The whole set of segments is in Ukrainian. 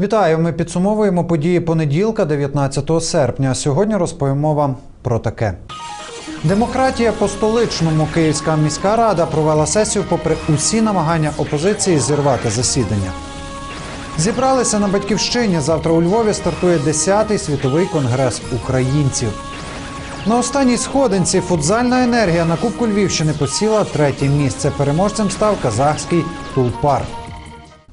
Вітаю! Ми підсумовуємо події понеділка, 19 серпня. Сьогодні розповімо вам про таке. Демократія по столичному Київська міська рада провела сесію попри усі намагання опозиції зірвати засідання. Зібралися на батьківщині. Завтра у Львові стартує 10-й світовий конгрес українців. На останній сходинці футзальна енергія на Кубку Львівщини посіла третє місце. Переможцем став казахський тулпар.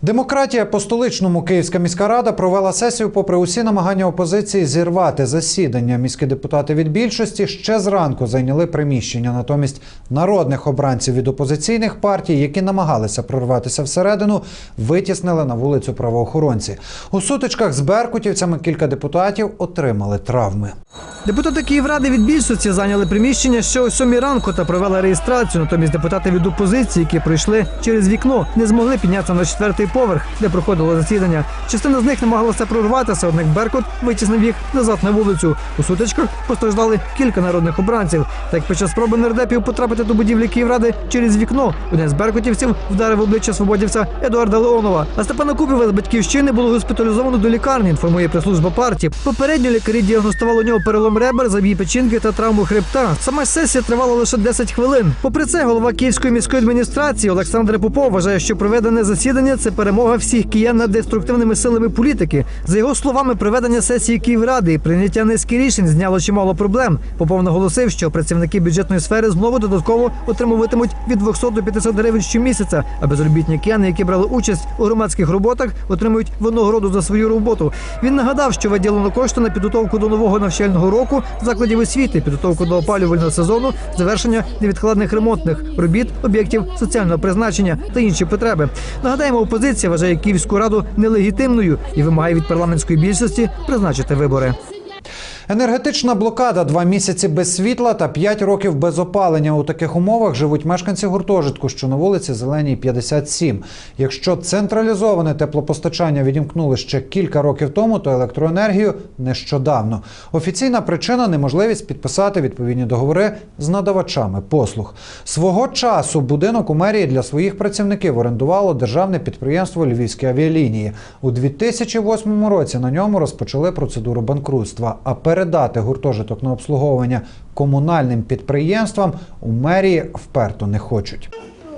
Демократія по столичному Київська міська рада провела сесію попри усі намагання опозиції зірвати засідання. Міські депутати від більшості ще зранку зайняли приміщення. Натомість народних обранців від опозиційних партій, які намагалися прорватися всередину, витіснили на вулицю правоохоронці. У сутичках з беркутівцями кілька депутатів отримали травми. Депутати Київради від більшості зайняли приміщення ще о сьомій ранку та провели реєстрацію. Натомість депутати від опозиції, які прийшли через вікно, не змогли піднятися на четвертий поверх, де проходило засідання. Частина з них намагалася прорватися, однак Беркут витіснив їх назад на вулицю. У сутичках постраждали кілька народних обранців. Так під час спроби нардепів потрапити до будівлі Київради через вікно. Один з беркутівців вдарив обличчя свободівця Едуарда Леонова. А Степана Кубєва з батьківщини було госпіталізовано до лікарні. Інформує прес-служба партії. Попередньо лікарі діагностували у нього перелом ребер, забій печінки та травму хребта. Сама сесія тривала лише 10 хвилин. Попри це, голова Київської міської адміністрації Олександр Попов вважає, що проведене засідання це перемога всіх киян над деструктивними силами політики. За його словами, проведення сесії Київради і прийняття низки рішень зняло чимало проблем. Попов наголосив, що працівники бюджетної сфери знову додатково отримуватимуть від 200 до 500 гривень щомісяця, а безробітні кияни, які брали участь у громадських роботах, отримують винагороду за свою роботу. Він нагадав, що виділено кошти на підготовку до нового навчального року закладів освіти, підготовку до опалювального сезону, завершення невідкладних ремонтних робіт, об'єктів соціального призначення та інші потреби. Нагадаємо, опозиція вважає Київську раду нелегітимною і вимагає від парламентської більшості призначити вибори. Енергетична блокада, два місяці без світла та п'ять років без опалення. У таких умовах живуть мешканці гуртожитку, що на вулиці Зеленій 57. Якщо централізоване теплопостачання відімкнули ще кілька років тому, то електроенергію нещодавно. Офіційна причина неможливість підписати відповідні договори з надавачами послуг. Свого часу будинок у мерії для своїх працівників орендувало державне підприємство Львівські авіалінії. У 2008 році на ньому розпочали процедуру банкрутства. А передати гуртожиток на обслуговування комунальним підприємствам у мерії вперто не хочуть.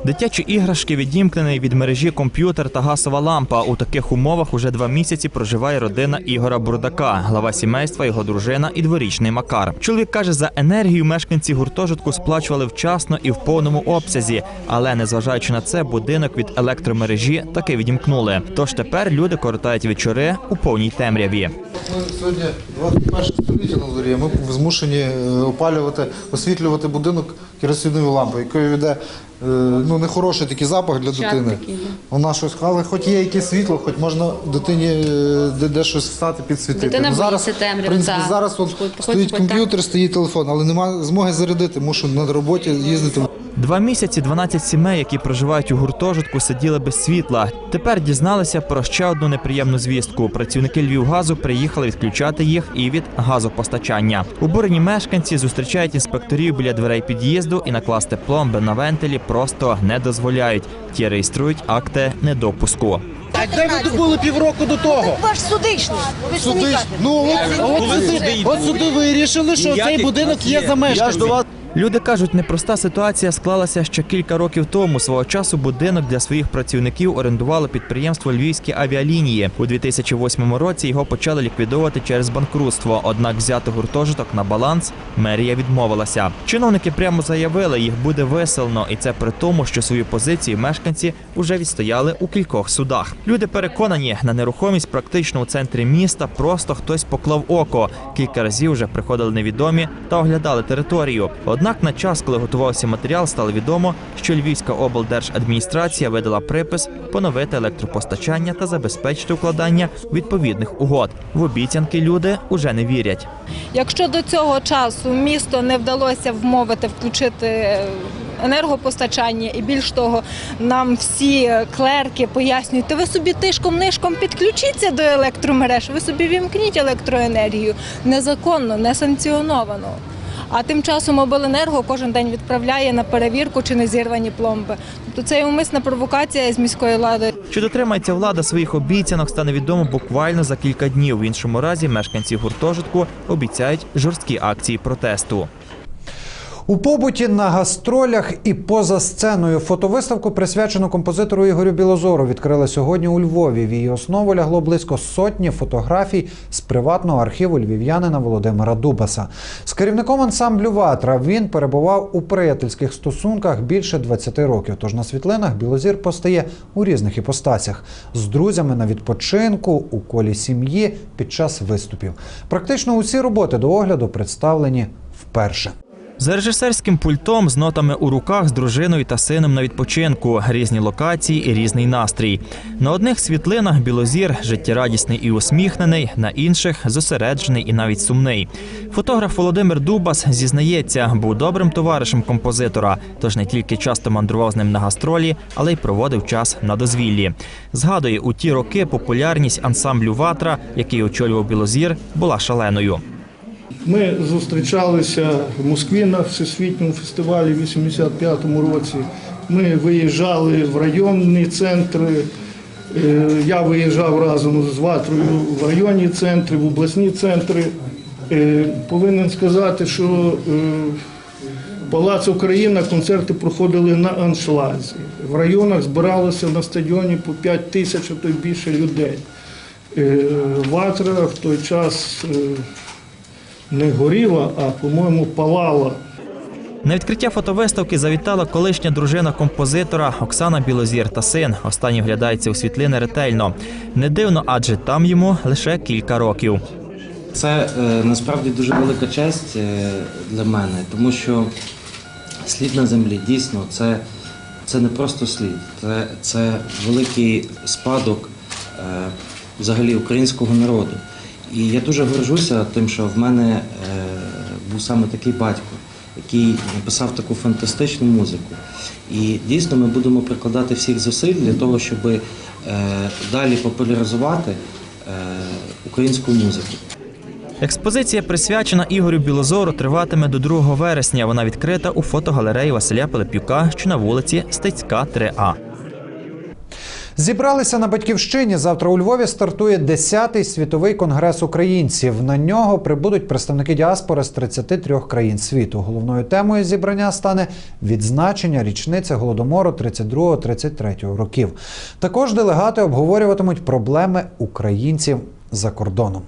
Дитячі іграшки відімкнений від мережі комп'ютер та газова лампа. У таких умовах уже два місяці проживає родина Ігора Бурдака, глава сімейства, його дружина і дворічний Макар. Чоловік каже, за енергію мешканці гуртожитку сплачували вчасно і в повному обсязі, але незважаючи на це, будинок від електромережі таки відімкнули. Тож тепер люди коротають вечори у повній темряві. Ми сьогодні 21 століття на дворі. Ми змушені е, опалювати, освітлювати будинок керосиновою лампою, якою веде е, ну, нехороший такий запах для дитини. Вона щось, але хоч є якесь світло, хоч можна дитині е, де, де щось встати, підсвітити. Дитина Ну, зараз, боїться в принципі, зараз Хоч- стоїть комп'ютер, стоїть телефон, але немає змоги зарядити, мушу на роботі їздити. Два місяці 12 сімей, які проживають у гуртожитку, сиділи без світла. Тепер дізналися про ще одну неприємну звістку. Працівники Львівгазу приїхали відключати їх і від газопостачання. Обурені мешканці зустрічають інспекторів біля дверей під'їзду і накласти пломби на вентилі просто не дозволяють. Ті реєструють акти недопуску. А де ви тут були півроку до того? Ваш судичний. Ви ж самі Суди, кажете. ну от, От суди, от суди вирішили, що цей будинок є за мешканцем. Люди кажуть, непроста ситуація склалася ще кілька років тому. Свого часу будинок для своїх працівників орендувало підприємство Львівські авіалінії. У 2008 році його почали ліквідовувати через банкрутство. Однак взяти гуртожиток на баланс мерія відмовилася. Чиновники прямо заявили, їх буде виселено, і це при тому, що свою позицію мешканці вже відстояли у кількох судах. Люди переконані, на нерухомість практично у центрі міста просто хтось поклав око. Кілька разів вже приходили невідомі та оглядали територію. Однак на час, коли готувався матеріал, стало відомо, що Львівська облдержадміністрація видала припис поновити електропостачання та забезпечити укладання відповідних угод. В обіцянки люди уже не вірять. Якщо до цього часу місто не вдалося вмовити включити е, енергопостачання, і більш того, нам всі клерки пояснюють, то ви собі тишком-нишком підключіться до електромереж, ви собі вімкніть електроенергію незаконно, не санкціоновано. А тим часом обленерго кожен день відправляє на перевірку, чи не зірвані пломби. Тобто це умисна провокація з міської влади. Чи дотримається влада своїх обіцянок, стане відомо буквально за кілька днів. В іншому разі мешканці гуртожитку обіцяють жорсткі акції протесту. У побуті на гастролях і поза сценою фотовиставку, присвячену композитору Ігорю Білозору, відкрили сьогодні у Львові. В її основу лягло близько сотні фотографій з приватного архіву львів'янина Володимира Дубаса. З керівником ансамблю Ватра він перебував у приятельських стосунках більше 20 років. Тож на світлинах Білозір постає у різних іпостасях з друзями на відпочинку, у колі сім'ї під час виступів. Практично усі роботи до огляду представлені вперше. За режисерським пультом з нотами у руках з дружиною та сином на відпочинку, різні локації і різний настрій. На одних світлинах білозір життєрадісний і усміхнений, на інших зосереджений і навіть сумний. Фотограф Володимир Дубас зізнається, був добрим товаришем композитора, тож не тільки часто мандрував з ним на гастролі, але й проводив час на дозвіллі. Згадує, у ті роки популярність ансамблю Ватра, який очолював білозір, була шаленою. Ми зустрічалися в Москві на всесвітньому фестивалі в 85-му році. Ми виїжджали в районні центри. Е, Я виїжджав разом з Ватрою в районні центри, в обласні центри. Е, Повинен сказати, що е, Палац Україна концерти проходили на аншлазі. В районах збиралося на стадіоні по 5 тисяч, а то й більше людей. Ватра в той час не горіла, а, по-моєму, палала. На відкриття фотовиставки завітала колишня дружина композитора Оксана Білозір та син. Останній вглядається у світлини ретельно. Не дивно, адже там йому лише кілька років. Це е, насправді дуже велика честь е, для мене, тому що слід на землі дійсно це, це не просто слід, це, це великий спадок е, взагалі українського народу. І я дуже горжуся тим, що в мене е, був саме такий батько, який написав таку фантастичну музику. І дійсно ми будемо прикладати всіх зусиль для того, щоб е, далі популяризувати е, українську музику. Експозиція, присвячена Ігорю Білозору, триватиме до 2 вересня. Вона відкрита у фотогалереї Василя Пилипюка, що на вулиці Стецька, 3А. Зібралися на батьківщині. Завтра у Львові стартує 10-й світовий конгрес українців. На нього прибудуть представники діаспори з 33 країн світу. Головною темою зібрання стане відзначення річниці голодомору 32-33 років. Також делегати обговорюватимуть проблеми українців за кордоном.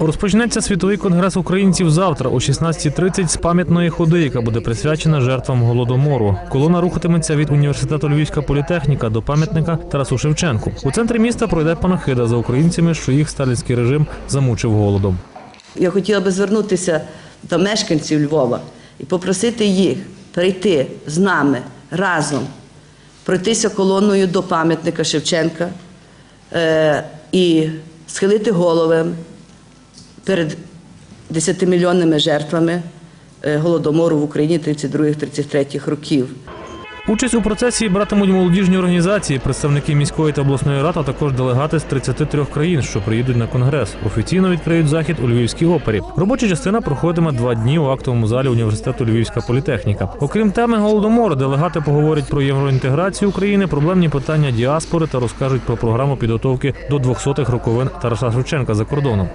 Розпочнеться світовий конгрес українців завтра о 16.30 з пам'ятної ходи, яка буде присвячена жертвам голодомору. Колона рухатиметься від університету Львівська політехніка до пам'ятника Тарасу Шевченку. У центрі міста пройде панахида за українцями, що їх сталінський режим замучив голодом. Я хотіла би звернутися до мешканців Львова і попросити їх прийти з нами разом, пройтися колоною до пам'ятника Шевченка е, і схилити голови перед 10-мільйонними жертвами е, голодомору в Україні 32-33 років. Участь у процесі братимуть молодіжні організації, представники міської та обласної ради, а також делегати з 33 країн, що приїдуть на конгрес. Офіційно відкриють захід у Львівській опері. Робоча частина проходитиме два дні у актовому залі університету Львівська політехніка. Окрім теми голодомору, делегати поговорять про євроінтеграцію України, проблемні питання діаспори та розкажуть про програму підготовки до 200-х роковин Тараса Шевченка за кордоном.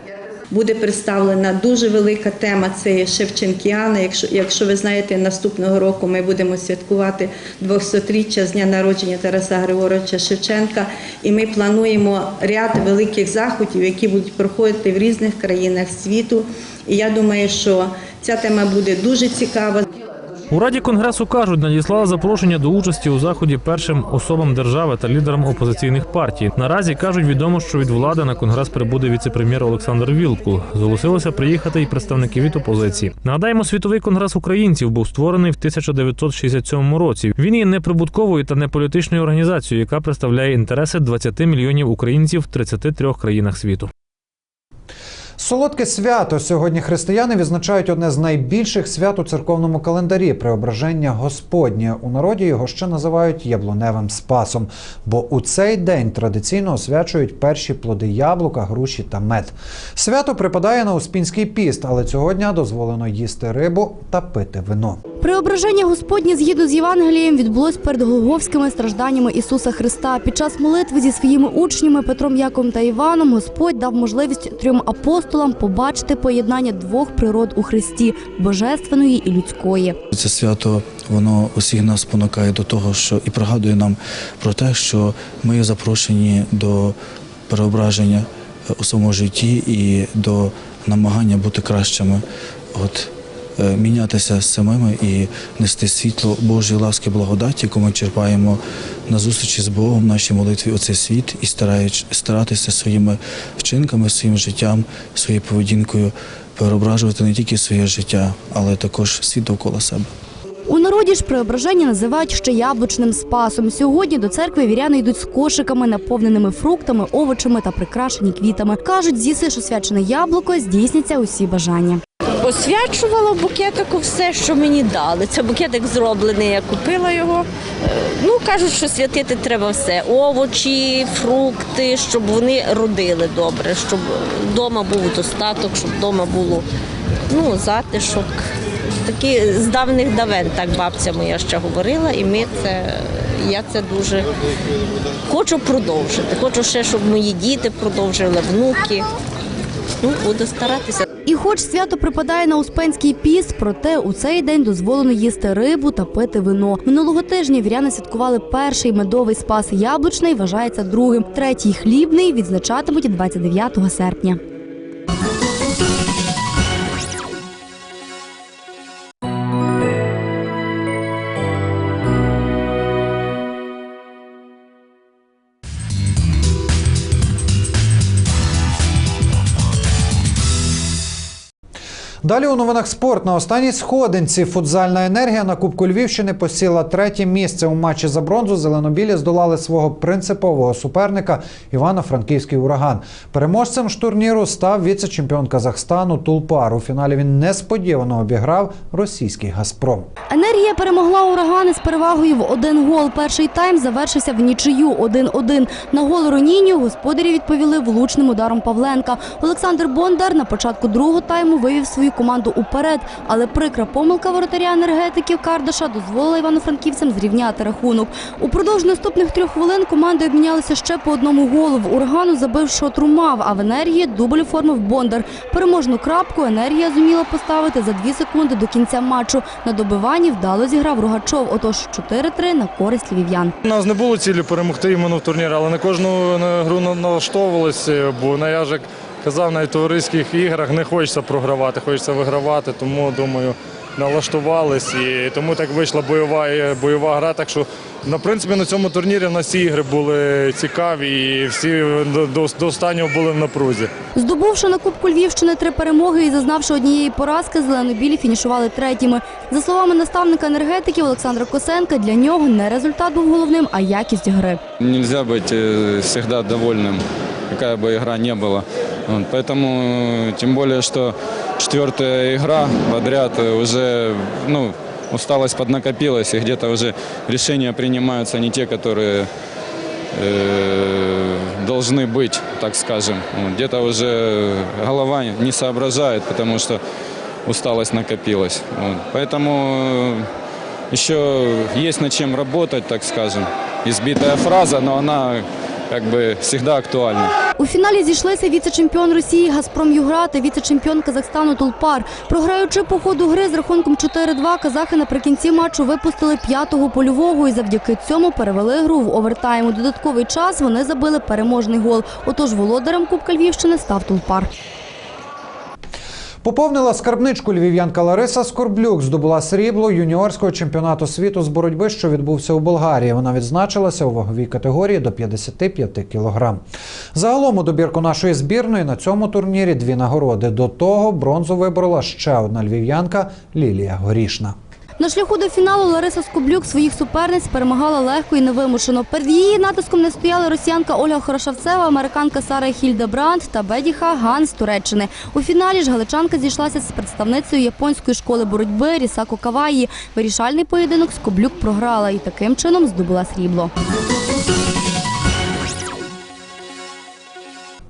Буде представлена дуже велика тема. Це Шевченкіана. Якщо, якщо ви знаєте, наступного року ми будемо святкувати 200-річчя з дня народження Тараса Григоровича Шевченка, і ми плануємо ряд великих заходів, які будуть проходити в різних країнах світу. І я думаю, що ця тема буде дуже цікава. У раді конгресу кажуть, надіслали запрошення до участі у заході першим особам держави та лідерам опозиційних партій. Наразі кажуть, відомо, що від влади на конгрес прибуде віце-прем'єр Олександр Вілкул. Зголосилися приїхати і представники від опозиції. Нагадаємо, світовий конгрес українців був створений в 1967 році. Він є неприбутковою та неполітичною організацією, яка представляє інтереси 20 мільйонів українців в 33 країнах світу. Солодке свято сьогодні християни відзначають одне з найбільших свят у церковному календарі преображення Господнє. У народі його ще називають яблуневим спасом, бо у цей день традиційно освячують перші плоди яблука, груші та мед. Свято припадає на Успінський піст, але цього дня дозволено їсти рибу та пити вино. Преображення Господнє згідно з Євангелієм відбулось перед голговськими стражданнями Ісуса Христа. Під час молитви зі своїми учнями Петром, Яковом та Іваном Господь дав можливість трьом апостолам побачити поєднання двох природ у Христі божественної і людської. Це свято воно усіх нас спонукає до того, що і пригадує нам про те, що ми запрошені до переображення е, у своєму житті і до намагання бути кращими. От мінятися самими і нести світло Божої ласки, благодаті, яку ми черпаємо на зустрічі з Богом нашій молитві у цей світ і старатися своїми вчинками, своїм життям, своєю поведінкою переображувати не тільки своє життя, але також світ довкола себе. У народі ж преображення називають ще яблучним спасом. Сьогодні до церкви віряни йдуть з кошиками, наповненими фруктами, овочами та прикрашені квітами. кажуть, з'їсиш освячене яблуко, здійсняться усі бажання. Освячувала букетику все, що мені дали. Це букетик зроблений, я купила його. Е, Ну, кажуть, що святити треба все. Овочі, фрукти, щоб вони родили добре, щоб вдома був достаток, щоб вдома було ну, затишок. Такі з давних давен, так бабця моя ще говорила, і ми це, я це дуже хочу продовжити. Хочу ще, щоб мої діти продовжили, внуки. Ну, буду старатися. І хоч свято припадає на Успенський піс, проте у цей день дозволено їсти рибу та пити вино. Минулого тижня віряни святкували перший медовий спас яблучний, вважається другим. Третій хлібний відзначатимуть 29 серпня. Далі у новинах спорт на останній сходинці футзальна енергія на Кубку Львівщини посіла третє місце у матчі за бронзу. Зеленобілі здолали свого принципового суперника Івано-Франківський ураган. Переможцем ж турніру став віце-чемпіон Казахстану Тулпар. У фіналі він несподівано обіграв російський Газпром. Енергія перемогла урагани з перевагою в один гол. Перший тайм завершився в нічию 1-1. На гол Роніню господарі відповіли влучним ударом Павленка. Олександр Бондар на початку другого тайму вивів свою команду уперед, але прикра помилка воротаря енергетиків Кардаша дозволила івано-франківцям зрівняти рахунок. Упродовж наступних трьох хвилин команди обмінялися ще по одному голу. В урагану забив Шотрумав, а в енергії дубль оформив Бондар. Переможну крапку енергія зуміла поставити за дві секунди до кінця матчу. На добиванні вдало зіграв Ругачов. Отож 4-3 на користь львів'ян. У нас не було цілі перемогти іменно в турнірі, але на кожну гру на- налаштовувалися, бо на я ж як казав, на товариських іграх не хочеться програвати, хочеться вигравати, тому думаю, налаштувались і тому так вийшла бойова, бойова гра. Так що, на принципі, на цьому турнірі в нас всі ігри були цікаві і всі до, до, до останнього були в напрузі. Здобувши на Кубку Львівщини три перемоги і зазнавши однієї поразки, зеленобілі фінішували третіми. За словами наставника енергетиків Олександра Косенка, для нього не результат був головним, а якість гри. Нельзя быть э, всегда довольным, какая бы игра ни была. Поэтому, э, тем более, что четвертая игра подряд э, уже, ну, усталость поднакопилась, и где-то уже решения принимаются не те, которые э, должны быть, так скажем. Где-то уже голова не соображает, потому что усталость накопилась. Вот. Поэтому э, еще есть над чем работать, так скажем. Избитая фраза, но она как завжди всегда актуальна. У фіналі зійшлися віце-чемпіон Росії Газпром Югра та віце-чемпіон Казахстану Тулпар. Програючи по ходу гри з рахунком 4-2, казахи наприкінці матчу випустили п'ятого польового і завдяки цьому перевели гру в овертайм. У додатковий час вони забили переможний гол. Отож володарем Кубка Львівщини став Тулпар. Поповнила скарбничку львів'янка Лариса Скорблюк, здобула срібло юніорського чемпіонату світу з боротьби, що відбувся у Болгарії. Вона відзначилася у ваговій категорії до 55 кілограм. Загалом у добірку нашої збірної на цьому турнірі дві нагороди. До того бронзу виборола ще одна львів'янка Лілія Горішна. На шляху до фіналу Лариса Скоблюк своїх суперниць перемагала легко і невимушено. Перед її натиском не стояли росіянка Ольга Хорошавцева, американка Сара Хільдебранд та Бедіха Ган з Туреччини. У фіналі ж галичанка зійшлася з представницею японської школи боротьби Рісако Каваї. Вирішальний поєдинок Скоблюк програла і таким чином здобула срібло.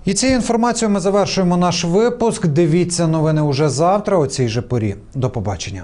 І цією інформацією ми завершуємо наш випуск. Дивіться новини уже завтра о цій же порі. До побачення.